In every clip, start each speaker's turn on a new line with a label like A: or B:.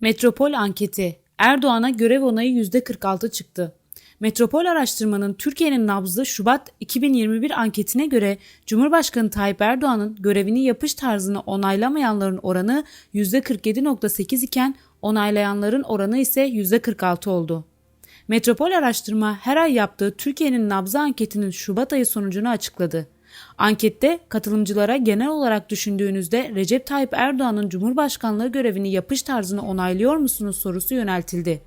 A: Metropol anketi Erdoğan'a görev onayı %46 çıktı. Metropol araştırmanın Türkiye'nin nabzı Şubat 2021 anketine göre Cumhurbaşkanı Tayyip Erdoğan'ın görevini yapış tarzını onaylamayanların oranı %47.8 iken onaylayanların oranı ise %46 oldu. Metropol araştırma her ay yaptığı Türkiye'nin nabzı anketinin Şubat ayı sonucunu açıkladı. Ankette katılımcılara genel olarak düşündüğünüzde Recep Tayyip Erdoğan'ın Cumhurbaşkanlığı görevini yapış tarzını onaylıyor musunuz sorusu yöneltildi.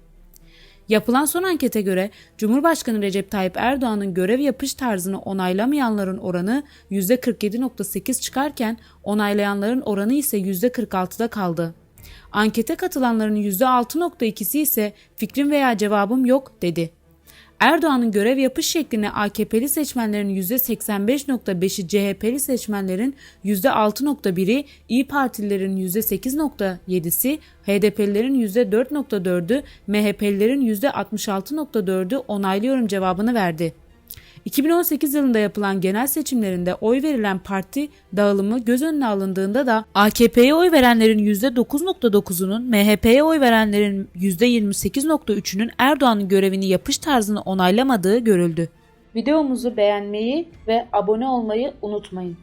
A: Yapılan son ankete göre Cumhurbaşkanı Recep Tayyip Erdoğan'ın görev yapış tarzını onaylamayanların oranı %47.8 çıkarken onaylayanların oranı ise %46'da kaldı. Ankete katılanların %6.2'si ise fikrim veya cevabım yok dedi. Erdoğan'ın görev yapış şekline AKP'li seçmenlerin %85.5'i, CHP'li seçmenlerin %6.1'i, İyi Partililerin %8.7'si, HDP'lilerin %4.4'ü, MHP'lilerin %66.4'ü onaylıyorum cevabını verdi. 2018 yılında yapılan genel seçimlerinde oy verilen parti dağılımı göz önüne alındığında da AKP'ye oy verenlerin %9.9'unun, MHP'ye oy verenlerin %28.3'ünün Erdoğan'ın görevini yapış tarzını onaylamadığı görüldü. Videomuzu beğenmeyi ve abone olmayı unutmayın.